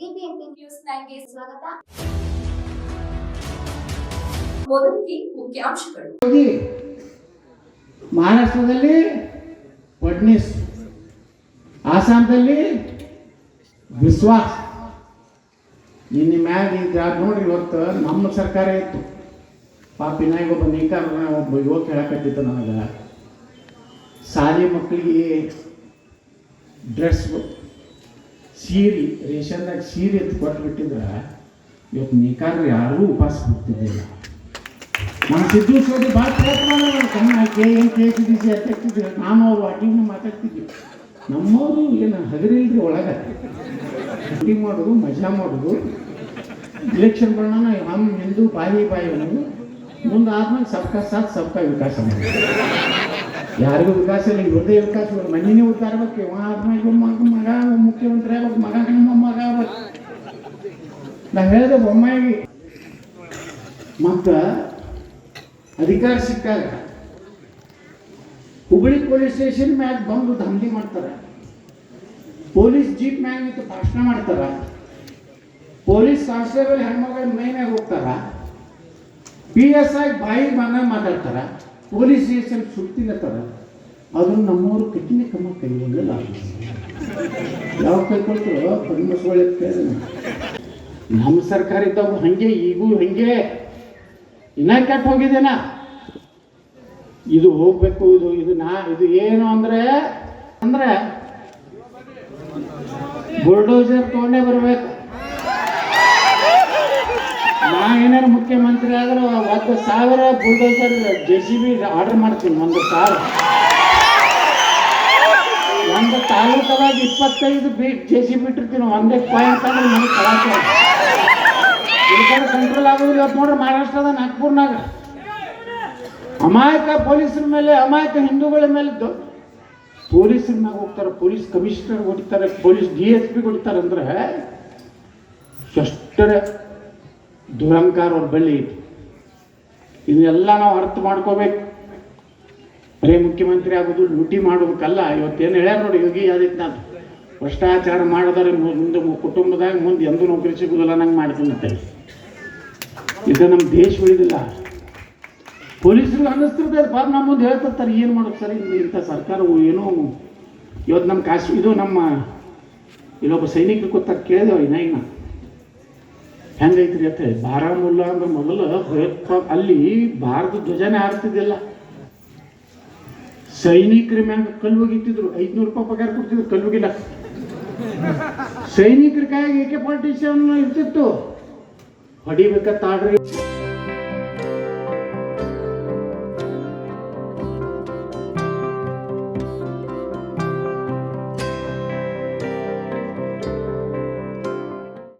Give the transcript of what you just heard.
BBMP news ನೈನ್ಗೆ ಸ್ವಾಗತ. ಮೊದಲಿಗೆ ಮುಖ್ಯಾಂಶಗಳು. ಮಹಾರಾಷ್ಟ್ರದಲ್ಲಿ ಫಡ್ನೀಸ್ ಆಸಾಮದಲ್ಲಿ ವಿಶ್ವಾಸ್. ನಿನ್ನ ಮ್ಯಾಗ ಈಗ ನೋಡ್ರಿ ಇವತ್ತು ನಮ್ಮ ಸರ್ಕಾರ ಇತ್ತು. ಪಾಪ ಇನ್ನಾಗ ಒಬ್ಬ ನೇಕಾರ ಒಬ್ಬ ಯುವಕ ಹೇಳಕತ್ತಿತ್ತು ನನಗೆ. ಶಾಲೆ ಮಕ್ಕಳಿಗೆ ಡ್ರೆಸ್ ಸೀರೆ, ರೇಷನ್ದಾಗ ಸೀರೆ ಎತ್ತು ಕೊಟ್ಬಿಟ್ಟಿದ್ರೆ ಇವತ್ತು ನೇಕಾರರು ಯಾರೂ ಉಪವಾಸ ಹೋಗ್ತಿದ್ದಿಲ್ಲ ನಾನು ಸಿದ್ದು ಸೋದಿ ಭಾಳ ಪ್ರಯತ್ನ ಕಮ್ಮಿ ಕೆ ಸಿ ಡಿ ಸಿ ಅಧ್ಯಕ್ಷರು ನಾನು ಅವ್ರು ಅಟಿಂಗ್ ಮಾತಾಡ್ತಿದ್ವಿ. ನಮ್ಮವರು ಏನು ಹಗರಿಲ್ರಿ ಒಳಗೆ? ಅಡ್ಡಿ ಮಾಡೋದು, ಮಜಾ ಮಾಡೋದು. ಇಲೆಕ್ಷನ್ ಬರೋಣ ಹಮ್ ಹಿಂದೂ ಬಾಯಿ ಬಾಯಿ ಮುಂದೆ ಆದ್ಮೇಲೆ ಸಬ್ಕಾ ಸಾಥ್, ಸಬ್ಕಾ ವಿಕಾಸ ಮಾಡೋದು ಯಾರಿಗೂ ವಿಕಾಸ ಇಲ್ಲ. ಹೃದಯ ವಿಕಾಸ ಇಲ್ಲ. ಮನೇನೇ ಉದ್ದಾರ ಇವ ಆದ್ಮೇಲೆ ಮಗ ಮಗ, ಮುಖ್ಯಮಂತ್ರಿ ಆಗ್ಬೇಕು. ಮಗ, ನಮ್ಮ ಮಗ ಆಗ್ಬೇಕು. ನಾ ಹೇಳಿದೆ ಬೊಮ್ಮಾಯಿ. ಮತ್ತು ಅಧಿಕಾರ ಸಿಕ್ಕಾಗ ಹುಬ್ಬಳ್ಳಿ ಪೊಲೀಸ್ ಸ್ಟೇಷನ್ ಮ್ಯಾಗ ಬಂದು ದಂಧೆ ಮಾಡ್ತಾರೆ. ಪೊಲೀಸ್ ಜೀಪ್ ಮ್ಯಾಗ ನಿಂತು ಭಾಷಣ ಮಾಡ್ತಾರ. ಪೊಲೀಸ್ ಕಾನ್ಸ್ಟೇಬಲ್ ಹೆಣ್ಮಗಳ ಮೈ ಮ್ಯಾಗ ಹೋಗ್ತಾರ. ಪಿ ಎಸ್ ಐ ಬಾಯಿ ಮನ ಮಾತಾಡ್ತಾರ. ಪೊಲೀಸ್ ಸ್ಟೇಷನ್ ತರ ಅದು ನಮ್ಮವರು ಕಠಿಣ ಕ್ರಮ ಕೈಗೊಳ್ಳಲ್ಲ ಯಾವ ಕೈಕೊಳ್ತಾರೋ ಕೇಳಿದೆ ನಮ್ಮ ಸರ್ಕಾರ ಇದ್ದವು ಹಂಗೆ, ಈಗೂ ಹಂಗೆ. ಇನ್ನ ಕೆಟ್ಟ ಹೋಗಿದ್ದೇನ? ಇದು ಹೋಗ್ಬೇಕು, ಇದು ಇದು ನಾ, ಇದು ಏನು ಅಂದ್ರೆ ಅಂದ್ರೆ, ಬುಲ್ಡೋಸರ್ ತಗೊಂಡೇ ಬರ್ಬೇಕು. ನಾ ಏನಾರು ಮುಖ್ಯಮಂತ್ರಿ ಆದ್ರೆ ಒಂದು ಸಾವಿರ bulldozer J C B order ಮಾಡ್ತೀನಿ, ಒಂದು ಸಾವಿರ ಒಂದು ತಾಲೂಕದಾಗ ಇಪ್ಪತ್ತೈದು ಬಿ ಜೆ ಸಿ ಬಿ ಇಟ್ಟಿರ್ತೀನಿ, ಒಂದೇ ಪಾಯಿಂಟ್ ಅಂದ್ರೆ ನನಗೆ ಕಳಾಕ ಇಲ್ಲಿ. ಕಂಟ್ರೋಲ್ ಆಗೋದಿಲ್ಲ ನೋಡ್ರಿ ಮಹಾರಾಷ್ಟ್ರದ ನಾಗ್ಪುರ್ನಾಗ. ಅಮಾಯಕ ಪೊಲೀಸರ ಮೇಲೆ, ಅಮಾಯಕ ಹಿಂದೂಗಳ ಮೇಲೆ ಪೊಲೀಸರ ಮ್ಯಾಗ ಹೋಗ್ತಾರೆ, ಪೊಲೀಸ್ ಕಮಿಷನರ್ ಹೊಡಿತಾರೆ, ಪೊಲೀಸ್ ಡಿ ಎಸ್ ಪಿ ಹೊಡಿತಾರೆ ಅಂದ್ರೆ ಎಷ್ಟರ ದುರಂಕಾರ ಅವ್ರ ಬಳಿ ಐತಿ ಇದನ್ನೆಲ್ಲ ನಾವು ಅರ್ಥ ಮಾಡ್ಕೋಬೇಕು. ಬರೀ ಮುಖ್ಯಮಂತ್ರಿ ಆಗೋದು ಲೂಟಿ ಇವತ್ತು ಇವತ್ತೇನು ಹೇಳ್ಯಾರ ನೋಡಿ ಯೋಗಿ ಆದಿತ್ಯನಾಥ್. ಭ್ರಷ್ಟಾಚಾರ ಮಾಡಿದರೆ ಮುಂದೆ ಕುಟುಂಬದಾಗ ಮುಂದೆ ಎಂದೂ ನೌಕರಿ ಸಿಗುದಿಲ್ಲ ನಂಗೆ ಮಾಡ್ತೀನಿ ಇದು ನಮ್ಮ ದೇಶ ಉಳಿದಿಲ್ಲ. ಪೊಲೀಸರು ಅನ್ನಿಸ್ತಿರ್ತದೆ, ಪಾಪ ನಮ್ಮ ಮುಂದೆ ಹೇಳ್ತಿರ್ತಾರೆ, ಏನು ಮಾಡೋದು ಸರ್ ಇಂಥ ಸರ್ಕಾರವು ಏನೋ ಇವತ್ತು ನಮ್ಮ ಕಾಶಿ, ಇದು ನಮ್ಮ ಇಲ್ಲೊಬ್ಬ ಸೈನಿಕರು ಗೊತ್ತಾಗ ಕೇಳಿದೆವು ಇನ್ನ ಈಗ ಹೆಂಗೈತ್ರಿ ಅಂತ ಬಾರಾಮುಲ್ಲಾ ಅಂದ್ರೆ ಮೊದಲು ಅಲ್ಲಿ ಭಾರತ ಧ್ವಜನೇ ಆಡ್ತಿದ್ದಿಲ್ಲ ಸೈನಿಕರ ಮ್ಯಾಗ ಕಲ್ಲು ಐದ್ನೂರು ರೂಪಾಯಿ ಪಗಾರ ಕೊಡ್ತಿದ್ರು ಕಲ್ಲು ಒಗಿಲ್ಲ ಸೈನಿಕರ ಕೈಯಾಗ ಏಕೆ ಕೆ ಇರ್ತಿತ್ತು. ಹೊಡಿಬೇಕತ್ತಾಡ್ರಿ